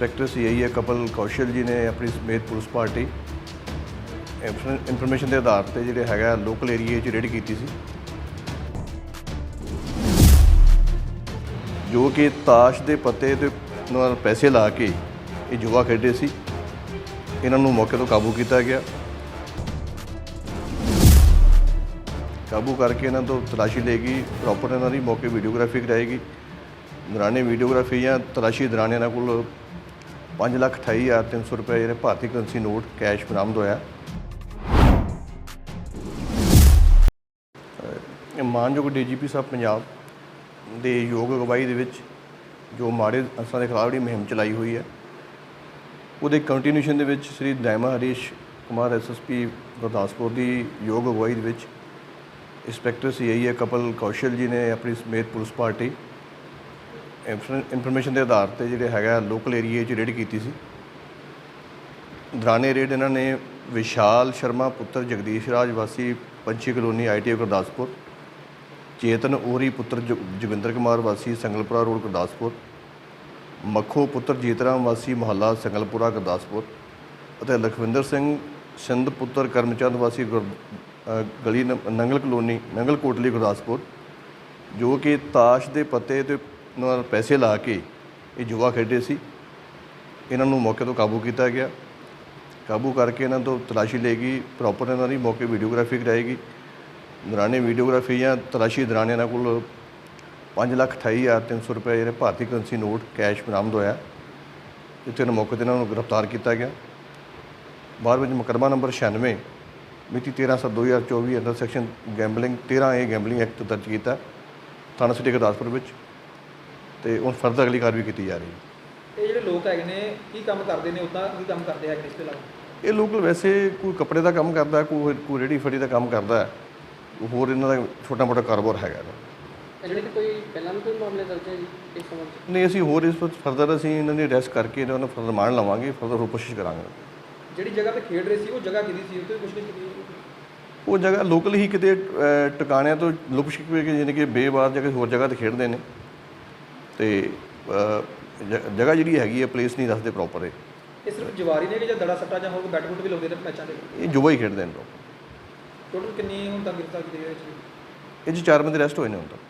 Inspector CIA couple ਕੌਸ਼ਲ ਜੀ ਨੇ ਆਪਣੀ ਸਮੇਤ ਪੁਲਿਸ ਪਾਰਟੀ ਇਨਫੋਰਮੇਸ਼ਨ ਦੇ ਆਧਾਰ ਤੇ ਜਿਹੜੇ ਹੈਗਾ ਲੋਕਲ ਏਰੀਏ 'ਚ ਰੇਡ ਕੀਤੀ ਸੀ। ਜੋ ਕਿ ਤਾਸ਼ ਦੇ ਪੱਤੇ ਤੇ ਨਾਲ ਪੈਸੇ ਲਾ ਕੇ ਇਹ ਜੁਆ ਖੇਡੇ ਸੀ। ਇਹਨਾਂ ਨੂੰ ਮੌਕੇ ਤੋਂ ਕਾਬੂ ਕੀਤਾ ਗਿਆ। ਕਾਬੂ ਕਰਕੇ ਇਹਨਾਂ ਤੋਂ ਤਲਾਸ਼ੀ ਲਏਗੀ ਪ੍ਰੋਪਰ ਇਹਨਾਂ ਦੀ ਮੌਕੇ ਵੀਡੀਓਗ੍ਰਾਫੀ ਕਰਾਏਗੀ ਦੌਰਾਨੇ ਵੀਡੀਓਗ੍ਰਾਫੀ ਜਾਂ ਤਲਾਸ਼ੀ ਦੌਰਾਨ ਇਹਨਾਂ ਕੋਲ 528300 ਰੁਪਏ ਜਿਹੜੇ ਭਾਰਤੀ ਕਰੰਸੀ ਨੋਟ ਕੈਸ਼ ਬਰਾਮਦ ਹੋਇਆ। ਇਹ ਮਾਨਯੋਗ ਡੀਜੀਪੀ ਸਾਹਿਬ ਪੰਜਾਬ ਦੇ ਯੋਗ ਅਗਵਾਈ ਦੇ ਵਿੱਚ ਜੋ ਮਾੜੇ ਅਨਸਰਾਂ ਦੇ ਖਿਲਾਫ ਜਿਹੜੀ ਮੁਹਿੰਮ ਚਲਾਈ ਹੋਈ ਹੈ, ਉਹਦੇ ਕੰਟੀਨਿਊਸ਼ਨ ਦੇ ਵਿੱਚ ਸ੍ਰੀ ਦੈਮਾ ਹਰੀਸ਼ ਕੁਮਾਰ ਐਸਐਸਪੀ ਗੁਰਦਾਸਪੁਰ ਦੀ ਯੋਗ ਅਗਵਾਈ ਦੇ ਵਿੱਚ ਇੰਸਪੈਕਟਰ ਸੀਆਈਏ ਕਪਲ ਕੌਸ਼ਲ ਜੀ ਨੇ ਆਪਣੀ ਸਮੇਤ ਪੁਲਿਸ ਪਾਰਟੀ ਇਨਫੋਰਮੇਸ਼ਨ ਦੇ ਆਧਾਰ ਤੇ ਜਿਹੜੇ ਹੈਗਾ ਲੋਕਲ ਏਰੀਏ 'ਚ ਰੇਡ ਕੀਤੀ ਸੀ। ਦੌਰਾਨੇ ਰੇਡ ਇਹਨਾਂ ਨੇ ਵਿਸ਼ਾਲ ਸ਼ਰਮਾ, ਪੁੱਤਰ ਜਗਦੀਸ਼ ਰਾਜ, ਵਾਸੀ ਪੰਛੀ ਕਲੋਨੀ ਆਈਟੀ ਗੁਰਦਾਸਪੁਰ, ਚੇਤਨ ਓਰੀ ਪੁੱਤਰ ਜੋ- ਜੋਗਿੰਦਰ ਕੁਮਾਰ, ਵਾਸੀ ਸੰਗਲਪੁਰਾ ਰੋਡ, ਗੁਰਦਾਸਪੁਰ, ਮੱਖੋ, ਪੁੱਤਰ ਜੀਤਰਾਮ ਵਾਸੀ ਮੁਹੱਲਾ ਸੰਗਲਪੁਰਾ, ਗੁਰਦਾਸਪੁਰ ਅਤੇ ਲਖਵਿੰਦਰ ਸਿੰਘ ਸਿੰਧ, ਪੁੱਤਰ ਕਰਮਚੰਦ, ਵਾਸੀ ਗੁਰ- ਗਲੀ ਨੰਗਲ ਕਲੋਨੀ ਨੰਗਲ ਕੋਟਲੀ ਗੁਰਦਾਸਪੁਰ, ਜੋ ਕਿ ਤਾਸ਼ ਦੇ ਪੱਤੇ ਤੇ ਨਾਲ ਪੈਸੇ ਲਾ ਕੇ ਇਹ ਜੁਆ ਖੇਡੇ ਸੀ। ਇਹਨਾਂ ਨੂੰ ਮੌਕੇ ਤੋਂ ਕਾਬੂ ਕੀਤਾ ਗਿਆ। ਕਾਬੂ ਕਰਕੇ ਇਹਨਾਂ ਤੋਂ ਤਲਾਸ਼ੀ ਲਏਗੀ ਪ੍ਰੋਪਰ ਇਹਨਾਂ ਦੀ ਮੌਕੇ ਵੀਡੀਓਗ੍ਰਾਫੀ ਕਰਾਏਗੀ ਦੌਰਾਨੇ ਵੀਡੀਓਗ੍ਰਾਫੀ ਜਾਂ ਤਲਾਸ਼ੀ ਦੌਰਾਨ ਇਹਨਾਂ ਕੋਲ 528300 ਰੁਪਏ ਜਿਹੜੇ ਭਾਰਤੀ ਕਰੰਸੀ ਨੋਟ ਕੈਸ਼ ਬਰਾਮਦ ਹੋਇਆ। ਜਿੱਥੇ ਇਹਨਾਂ ਮੌਕੇ ਤੇ ਇਹਨਾਂ ਨੂੰ ਗ੍ਰਿਫਤਾਰ ਕੀਤਾ ਗਿਆ। ਬਾਅਦ ਵਿੱਚ ਮੁਕੱਦਮਾ ਨੰਬਰ 96 ਮਿਤੀ 13/7/2024 under section gambling 13 gambling act ਦਰਜ ਕੀਤਾ। ਥਾਣਾ ਸਿਟੀ ਗੁਰਦਾਸਪੁਰ ਵਿੱਚ ਤੇ ਹੁਣ ਫਰਦਰ ਅਗਲੀ ਕਾਰਵਾਈ ਕੀਤੀ ਜਾ ਰਹੀ ਹੈ। ਇਹ ਜਿਹੜੇ ਲੋਕ ਹੈਗੇ ਨੇ ਕੀ ਕੰਮ ਕਰਦੇ ਨੇ? ਉਦਾਂ ਕੀ ਕੰਮ ਕਰਦੇ ਹੈਗੇ ਇਸ ਤੋਂ ਇਲਾਵਾ? ਇਹ ਲੋਕਲ ਵੈਸੇ ਕੋਈ ਕੱਪੜੇ ਦਾ ਕੰਮ ਕਰਦਾ ਕੋਈ ਕੋਈ ਰੇੜੀ ਫੜੀ ਦਾ ਕੰਮ ਕਰਦਾ। ਹੈ ਹੋਰ ਇਹਨਾਂ ਦਾ ਛੋਟਾ ਮੋਟਾ ਕਾਰੋਬਾਰ ਹੈਗਾ ਇਹਦਾ। ਜਿਹੜੇ ਕਿ ਕੋਈ ਪਹਿਲਾਂ ਵੀ ਕੋਈ ਮਾਮਲੇ ਦਰਜ ਹੈ ਜੀ ਇਸ ਸੰਬੰਧ 'ਚ? ਨਹੀਂ ਅਸੀਂ ਹੋਰ ਇਸ ਵਿੱਚ ਫਰਦਰ ਅਸੀਂ ਇਹਨਾਂ ਦੀ ਅਰੈਸਟ ਕਰਕੇ ਇਹਨਾਂ ਨੂੰ ਫਰਦਰ ਮਾਰਨ ਲਵਾਂਗੇ ਫਰਦਰ ਹੋਰ ਕੋਸ਼ਿਸ਼ ਕਰਾਂਗੇ। ਜਿਹੜੀ ਜਗ੍ਹਾ ਤੇ ਖੇਡ ਰਹੇ ਸੀ ਉਹ ਜਗ੍ਹਾ ਕਿਹਦੀ ਸੀ? ਉਹ ਤੋਂ ਪੁੱਛਗਿੱਛ ਕੀਤੀ ਉਹ ਜਗ੍ਹਾ ਲੋਕਲ ਹੀ ਕਿਤੇ ਅਹ, ਟਿਕਾਣਿਆਂ ਤੋਂ ਲੁਕ ਛਿਪ ਕੇ ਯਾਨੀ ਕਿ ਬੇਵਾਰ ਜਗ੍ਹਾ ਹੋਰ ਜਗ੍ਹਾ ਤੇ ਖੇਡਦੇ ਨੇ। ਤੇ ਜਗ੍ਹਾ ਜਿਹੜੀ ਹੈਗੀ ਹੈ ਪਲੇਸ ਨਹੀਂ ਦੱਸਦੇ ਪ੍ਰੋਪਰ ਇਹ। ਇਹ ਸਿਰਫ ਜਵਾਰੀ ਨੇ ਕਿ ਜਾਂ ਦੜਾ ਸੱਟਾ ਜਾਂ ਹੋਰ ਕੋਈ ਬੈਟ ਬੁੱਟ ਵੀ ਲਾਉਂਦੇ ਨੇ ਮੈਚਾਂ ਦੇ? ਇਹ ਜੁਆ ਹੀ ਖੇਡਦੇ ਨੇ ਲੋਕ। ਟੋਟਲ ਕਿੰਨੀ ਹੁਣ ਤੱਕ ਗ੍ਰਿਫਤਾਰ ਕੀਤੇ ਗਏ ਇਹ 'ਚ ਚਾਰ ਬੰਦੇ ਅਰੈਸਟ ਹੋਏ ਨੇ ਹੁਣ ਤੱਕ।